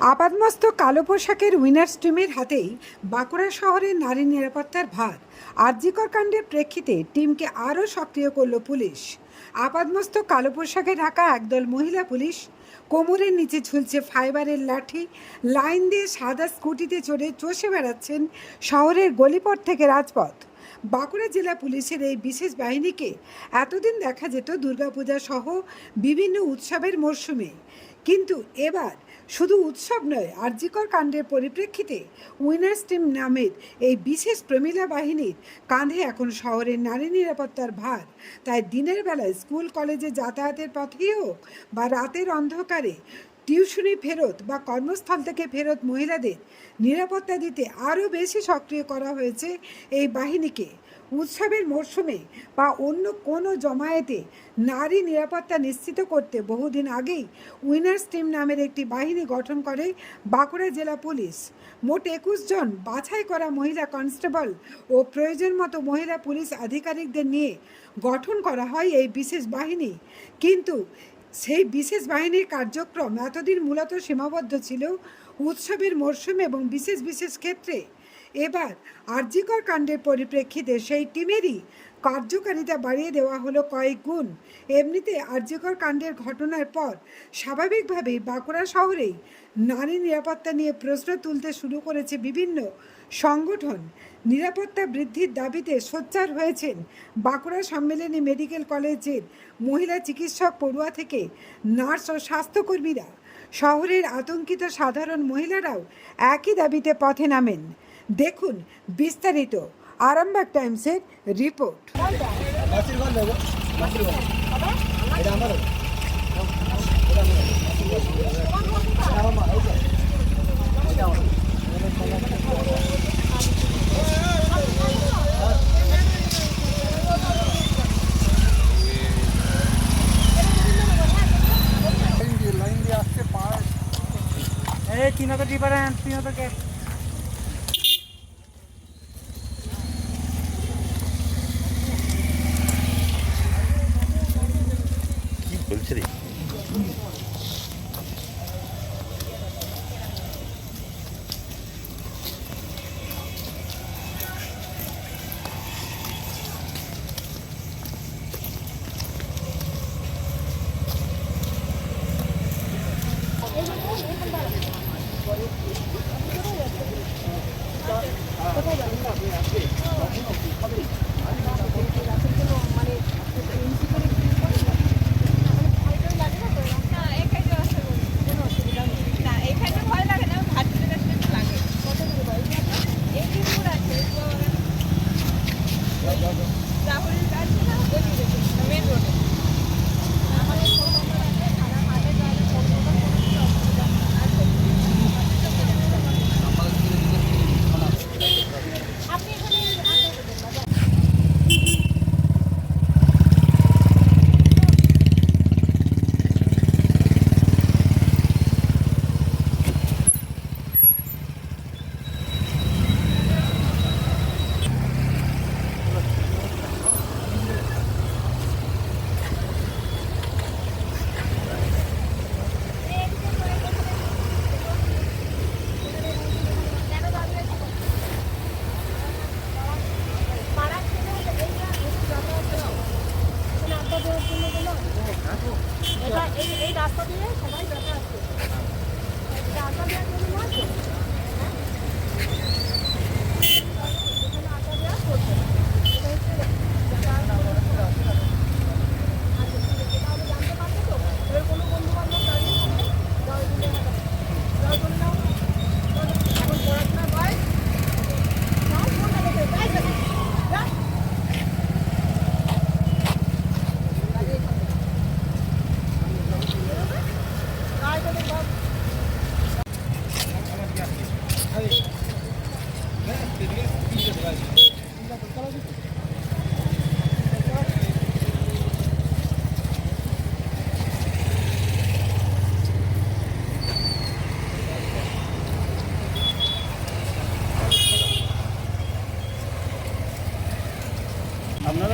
আপাদমস্ত কালো পোশাকের উইনার্স টিমের হাতেই বাঁকুড়া শহরের নারী নিরাপত্তার ভার। আরজিকর কাণ্ডের প্রেক্ষিতে টিমকে আরও সক্রিয় করল পুলিশ। আপাদমস্ত কালো পোশাকে ঢাকা একদল মহিলা পুলিশ কোমরের নিচে ঝুলছে ফাইবারের লাঠি, লাইন দিয়ে সাদা স্কুটিতে চড়ে চষে বেড়াচ্ছেন শহরের গলিপথ থেকে রাজপথ। বাঁকুড়া জেলা পুলিশের এই বিশেষ বাহিনীকে এতদিন দেখা যেত দুর্গাপূজা সহ বিভিন্ন উৎসবের মরশুমে। কিন্তু এবার শুধু উৎসব নয়, আর্যিকর কাণ্ডের পরিপ্রেক্ষিতে উইনার্স টিম নামের এই বিশেষ প্রমিলা বাহিনীর কাঁধে এখন শহরের নারী নিরাপত্তার ভার। তাই দিনের বেলায় স্কুল, কলেজে যাতায়াতের পথেই হোক বা রাতের অন্ধকারে টিউশনি ফেরত বা কর্মস্থল থেকে ফেরত মহিলাদের নিরাপত্তা দিতে আরও বেশি সক্রিয় করা হয়েছে এই বাহিনীকে। উৎসবের মরশুমে বা অন্য কোনো জমায়েতে নারী নিরাপত্তা নিশ্চিত করতে বহুদিন আগেই উইনার্স টিম নামের একটি বাহিনী গঠন করে বাঁকুড়া জেলা পুলিশ। মোট একুশ জন বাছাই করা মহিলা কনস্টেবল ও প্রয়োজন মতো মহিলা পুলিশ আধিকারিকদের নিয়ে গঠন করা হয় এই বিশেষ বাহিনী। কিন্তু সেই বিশেষ বাহিনীর কার্যক্রম এতদিন মূলত সীমাবদ্ধ ছিল উৎসবের মরশুম এবং বিশেষ বিশেষ ক্ষেত্রে। এবার আরজিকর কাণ্ডের পরিপ্রেক্ষিতে সেই টিমেরই কার্যকারিতা বাড়িয়ে দেওয়া হলো কয়েক গুণ। এমনিতে আরজিকর কাণ্ডের ঘটনার পর স্বাভাবিকভাবেই বাঁকুড়া শহরেই নারী নিরাপত্তা নিয়ে প্রশ্ন তুলতে শুরু করেছে বিভিন্ন সংগঠন নিরাপত্তা বৃদ্ধির দাবিতে সোচ্চার হয়েছেন বাঁকুড়া সম্মেলনী মেডিকেল কলেজের মহিলা চিকিৎসক পড়ুয়া থেকে নার্স ও স্বাস্থ্যকর্মীরা। শহরের আতঙ্কিত সাধারণ মহিলারাও একই দাবিতে পথে নামেন। দেখুন বিস্তারিত আরামবাগ টাইমসের রিপোর্ট।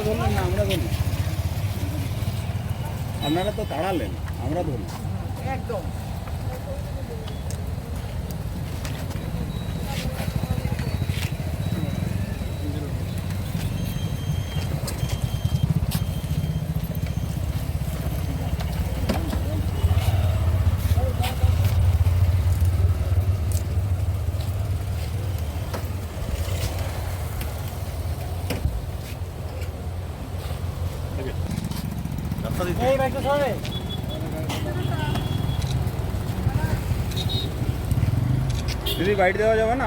ধরলেন না আমরা ধরলাম আপনারা তো তাড়ালেন আমরা ধরলাম একদম। এই বাইকটা সরে দিদি বাইট দেওয়া যাবে না?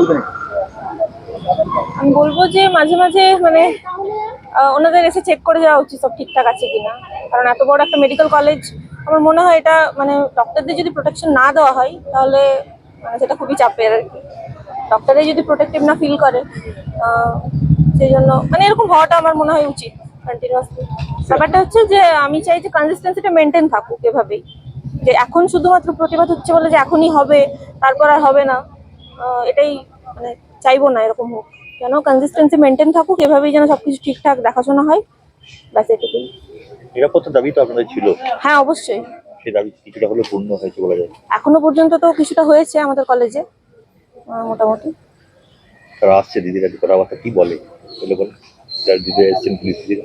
বলবেন? আমি বলব যে মাঝে মাঝে মানে ওনাদের এসে চেক করে যাওয়া উচিত সব ঠিকঠাক আছে কিনা। কারণ এত বড় একটা মেডিকেল কলেজ আমার মনে হয় এটা মানে ডক্টরদের যদি প্রোটেকশন না দেওয়া হয়, তাহলে মানে সেটা খুবই চাপের আর কি। ডক্টরে যদি প্রোটেক্টিভ না ফিল করে সেই জন্য মানে এরকম হওয়াটা আমার মনে হয় উচিত কন্টিনিউয়াসলি ব্যাপারটা হচ্ছে যে আমি চাই যে কনসিস্টেন্সিটা মেনটেন থাকুক এভাবেই। যে এখন শুধুমাত্র প্রতিবাদ হচ্ছে বলে যে এখনই হবে, তারপর আর হবে না। এটাই মানে চাইব না এরকম হোক। যেন কনসিস্টেন্সি মেনটেন থাকুক এভাবেই যেন সবকিছু ঠিকঠাক দেখাশোনা হয় ব্যাস এটুকুই। নিরাপত্তার দাবি তো আপনাদের ছিল? হ্যাঁ অবশ্যই। সেই দাবি কিছুটা হলে পূর্ণ হয়েছে বলা যায়। এখনও পর্যন্ত তো কিছুটা হয়েছে আমাদের কলেজে মোটামুটি। তারা আসছে দিদিরা কথাবার্তা কি বলে? বলে বলে। যারা দিদিরা এসছেন পুলিশ দিদিরা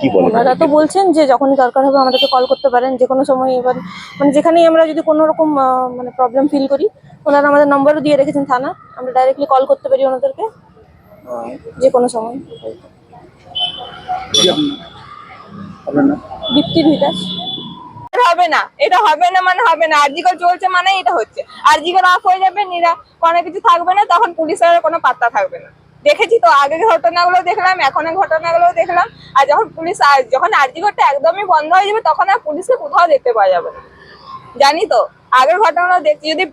কি ওনারা তো বলছেন যে যখনই দরকার হবে আমাদেরকে কল করতে পারেন যে কোনো সময় এবার মানে যেখানেই আমরা যদি কোনো রকম মানে প্রবলেম ফিল করি ওনারা আমাদের নম্বরও দিয়ে রেখেছেন থানা। আমরা ডাইরেক্টলি কল করতে পারি ওনাদেরকে। যে কোনো সময়। দীপ্তি ভিটাস হবে না এটা হবে না মানে হবে না। চলছে মানে এটা হচ্ছে। অফ হয়ে যাবে নিরা কোনো কিছু থাকবে না তখন পুলিশের কোনো পাত্তা থাকবে না। দেখেছি তো আগের ঘটনাগুলো দেখলাম এখনের ঘটনাগুলো দেখলাম। আর যখন পুলিশ যখন আরজিকলটা একদমই বন্ধ হয়ে যাবে তখন আর পুলিশকে কোথাও দেখতে পাওয়া যাবে না। জানি তো? আগের ঘটনা দেখছি যদি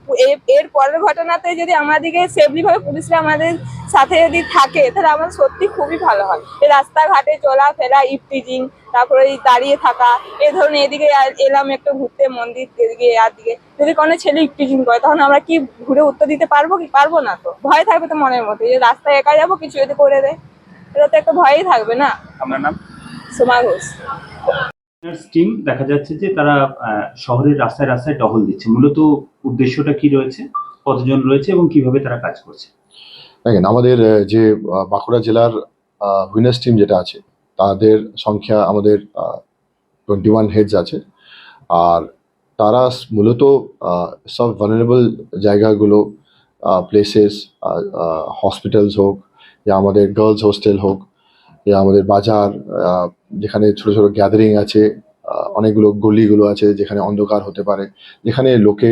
এর পরের ঘটনাতে যদি আমাদেরকে সেফলি ভাবে পুলিশরা আমাদের সাথে যদি থাকে তাহলে আমার সত্যি খুবই ভালো হয়। এই রাস্তাঘাটে চলা চলাফেরা ইফটিজিং তারপরে এই দাঁড়িয়ে থাকা এ ধরুন এদিকে এলাম একটু ঘুরতে মন্দির এদিকে আর দিকে। যদি কোনো ছেলে ইফটিজিং করে তখন আমরা কি ঘুরে উত্তর দিতে পারব কি পারব না তো? ভয় থাকবে তো মনের মধ্যে যে রাস্তায় একা যাব কিছু যদি করে দেয়। এটা তো একটা ভয়ই থাকবে না? আপনার নাম? সোমা ঘোষ। টিম দেখা যাচ্ছে যে তারা শহরের রাস্তায় রাস্তায় টহল দিচ্ছে। মূলত উদ্দেশ্যটা কি রয়েছে? কতজন রয়েছে এবং কীভাবে তারা কাজ করছে? দেখেন, আমাদের যে বাঁকুড়া জেলার উইনার্স টিম যেটা আছে, তাদের সংখ্যা আমাদের টোয়েন্টি ওয়ান হেডস আছে। আর তারা মূলত সব ভানারেবল জায়গাগুলো প্লেসেস হসপিটালস হোক या আমাদের গার্লস হোস্টেল হোক আমাদের বাজার যেখানে ছোট ছোট গ্যাদারিং আছে অনেকগুলো গলিগুলো আছে যেখানে অন্ধকার হতে পারে, যেখানে লোকে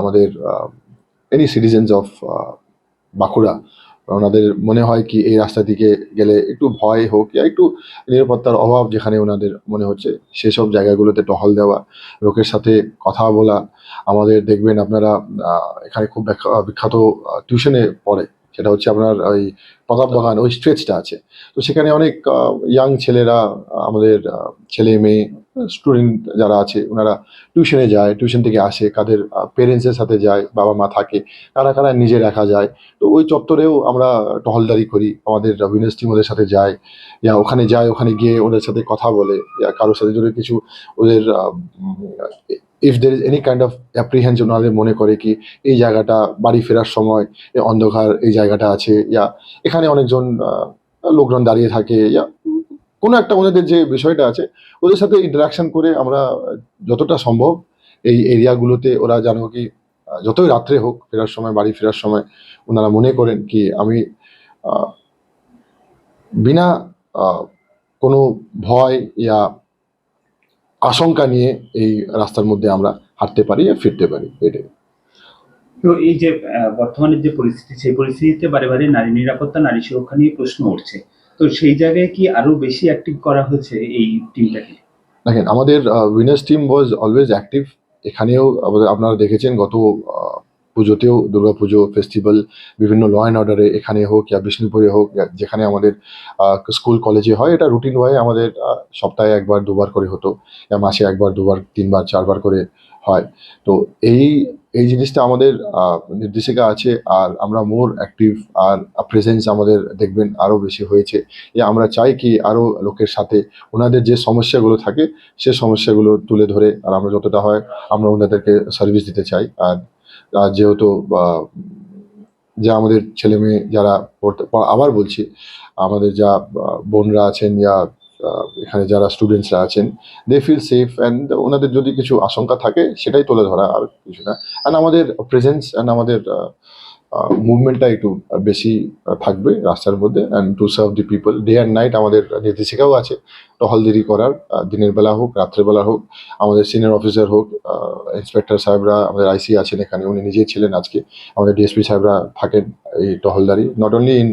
আমাদের এনি সিটিজেন্স অফ বাঁকুড়া, ওনাদের মনে হয় কি এই রাস্তা দিকে গেলে একটু ভয় হোক বা একটু নিরাপত্তার অভাব যেখানে ওনাদের মনে হচ্ছে, সেসব জায়গাগুলোতে টহল দেওয়া, লোকের সাথে কথা বলা, আমাদের দেখবেন আপনারা এখানে খুব বিখ্যাত টিউশনে পড়ে। সেটা হচ্ছে আপনার ওই প্রতাপ বাগান, ওই স্ট্রেচটা আছে। তো সেখানে অনেক ইয়াং ছেলেরা, আমাদের ছেলে, মেয়ে স্টুডেন্ট যারা আছে, ওনারা টিউশনে যায় টিউশন থেকে আসে, কাদের পেরেন্টসের সাথে যায়, বাবা মা থাকে, কারা কারা নিজে রাখা যায়। তো ওই চত্বরেও আমরা টহলদারি করি, আমাদের উইনার্স টিম ওদের সাথে যায়, ইয়া ওখানে যায়, ওখানে গিয়ে ওদের সাথে কথা বলে কারোর সাথে যদি কিছু ওদের if there is any kind of apprehension ওনাদের মনে করে কি এই জায়গাটা বাড়ি ফেরার সময় অন্ধকার এই জায়গাটা আছে, ইয়া। এখানে অনেকজন লোকজন দাঁড়িয়ে থাকে, ইয়া। কোনো একটা ওনাদের যে বিষয়টা আছে, ওদের সাথে ইন্টারাকশন করে আমরা যতটা সম্ভব এই এরিয়াগুলোতে ওরা যেন কি যতই রাত্রে হোক, ফেরার সময়, বাড়ি ফেরার সময় ওনারা মনে করেন কি আমি বিনা কোনো ভয়, ইয়া আশঙ্কা নিয়ে এই রাস্তার মধ্যে আমরা হাঁটতে পারি ফিরতে পারি এটাই। তো এই যে বর্তমানে বর্তমানের যে পরিস্থিতি সেই পরিস্থিতিতে বারে বারে নারী নিরাপত্তা নারী সুরক্ষা নিয়ে প্রশ্ন উঠছে। তো সেই জায়গায় কি আরও বেশি অ্যাক্টিভ করা হয়েছে এই টিমটাকে দেখেন আমাদের winners team was always active এখানেও আপনারা দেখেছেন গত পুজোতেও, দুর্গাপুজো ফেস্টিভ্যাল বিভিন্ন ল অ্যান্ড অর্ডারে এখানে হোক ইয়া বিষ্ণুপুরে হোক যেখানে আমাদের স্কুল কলেজে হয়, এটা রুটিন ওয়াই আমাদের সপ্তাহে একবার, দুবার করে হতো ইয়া মাসে একবার, দুবার, তিনবার, চারবার করে হয়। তো এই এই জিনিসটা আমাদের নির্দেশিকা আছে, আর আমরা মোর অ্যাক্টিভ আর প্রেজেন্স আমাদের দেখবেন আরও বেশি হয়েছে। যে আমরা চাই কি আরও লোকের সাথে ওনাদের যে সমস্যাগুলো থাকে, সে সমস্যাগুলো তুলে ধরে, আর আমরা যতটা হয় আমরা ওনাদেরকে সার্ভিস দিতে চাই, আর যেহেতু যা আমাদের ছেলে মেয়ে যারা পড়তে আবার বলছি, আমাদের যা বোনরা আছেন যা এখানে যারা স্টুডেন্টসরা আছেন দে ফিল সেফ অ্যান্ড ওনাদের যদি কিছু আশঙ্কা থাকে, সেটাই তুলে ধরা আর কিছু না। অ্যান্ড আমাদের প্রেজেন্স অ্যান্ড আমাদের মুভমেন্টটা একটু বেশি থাকবে রাস্তার মধ্যে and to serve the people day and night আমাদের নির্দেশিকাও আছে। টহলদিরি করার দিনের বেলা হোক, রাত্রের বেলা হোক, আমাদের সিনিয়র অফিসার হোক ইন্সপেক্টর সাহেবরা, আমাদের আইসি আছেন এখানে, উনি নিজেই ছিলেন আজকে। আমাদের ডিএসপি সাহেবরা থাকেন এই টহলদারি। নট অনলি ইন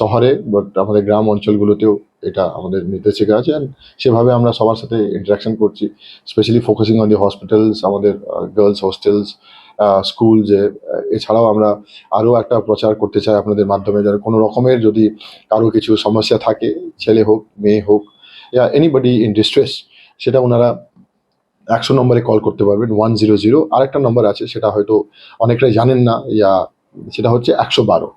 শহরে বাট আমাদের গ্রাম অঞ্চলগুলোতেও এটা আমাদের নির্দেশিকা আছে অ্যান্ড সেভাবে আমরা সবার সাথে ইন্টারাকশন করছি। Specially focusing on the hospitals আমাদের গার্লস হোস্টেলস স্কুল যে এছাড়াও আমরা আরও একটা প্রচার করতে চাই আপনাদের মাধ্যমে যারা কোনো রকমের যদি কারও কিছু সমস্যা থাকে, ছেলে হোক, মেয়ে হোক, ইয়া এনিবডি ইন ডিস্ট্রেস সেটা ওনারা একশো নম্বরে কল করতে পারবেন ওয়ান জিরো জিরো আরেকটা নম্বর আছে, সেটা হয়তো অনেকটাই জানেন না, ইয়া, সেটা হচ্ছে একশো বারো।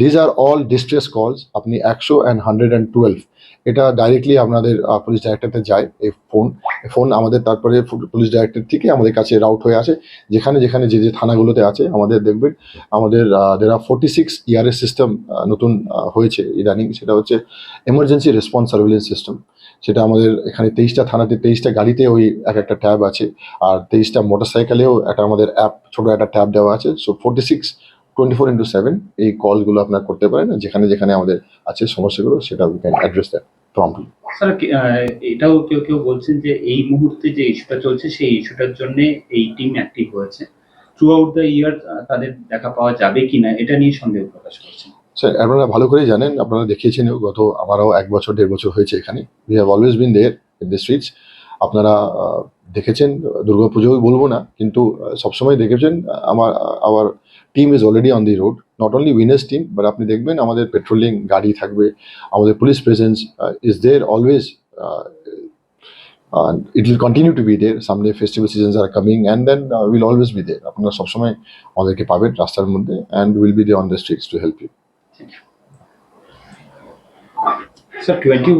These are all distress calls আপনি একশো অ্যান্ড হান্ড্রেড অ্যান্ড টুয়েলভ এটা ডাইরেক্টলি আপনাদের পুলিশ ডাইরেক্টরতে যায় এই ফোন ফোন আমাদের তারপরে পুলিশ ডাইরেক্টর থেকে আমাদের কাছে রাউট হয়ে আসে। যেখানে যেখানে যে যে থানাগুলোতে আছে, আমাদের দেখবেন, আমাদের দের আর ফোর্টি সিক্স ইয়ারের সিস্টেম নতুন হয়েছে ইদানিং সেটা হচ্ছে এমার্জেন্সি রেসপন্স সার্ভিলেন্স সিস্টেম সেটা আমাদের এখানে তেইশটা থানাতে, তেইশটা গাড়িতে ওই এক একটা ট্যাব আছে। আর তেইশটা মোটর সাইকেলেও একটা আমাদের অ্যাপ ছোটো একটা ট্যাব দেওয়া আছে। So forty six twenty four into seven এই কলগুলো আপনার করতে পারেন। যেখানে যেখানে আমাদের আছে সমস্যাগুলো সেটা we can address that promptly sir এটাও কেউ কেউ বলছেন যে এই মুহূর্তে যে ইস্যুটা চলছে সেই ইস্যুটার জন্য এই টিম অ্যাক্টিভ হয়েছে। থ্রু আউট দ্য ইয়ার তাদের দেখা পাওয়া যাবে কিনা এটা নিয়ে সন্দেহ প্রকাশ করছেন। স্যার আপনারা ভালো করেই জানেন আপনারা দেখিয়েছেন গত আমারও এক বছর দেড় বছর হয়েছে এখানে। We have always been there in the streets আপনারা দেখেছেন, দুর্গা পুজোই বলব না, কিন্তু সবসময় দেখেছেন আমার our team is already on the road not only winners team but আপনি দেখবেন আমাদের পেট্রোলিং গাড়ি থাকবে, আমাদের police presence is there always it will continue to be there সামনে festival seasons are coming and then will always be there আপনারা সবসময় আমাদেরকে পাবেন রাস্তার মধ্যে and will be they on the streets to help you sir twenty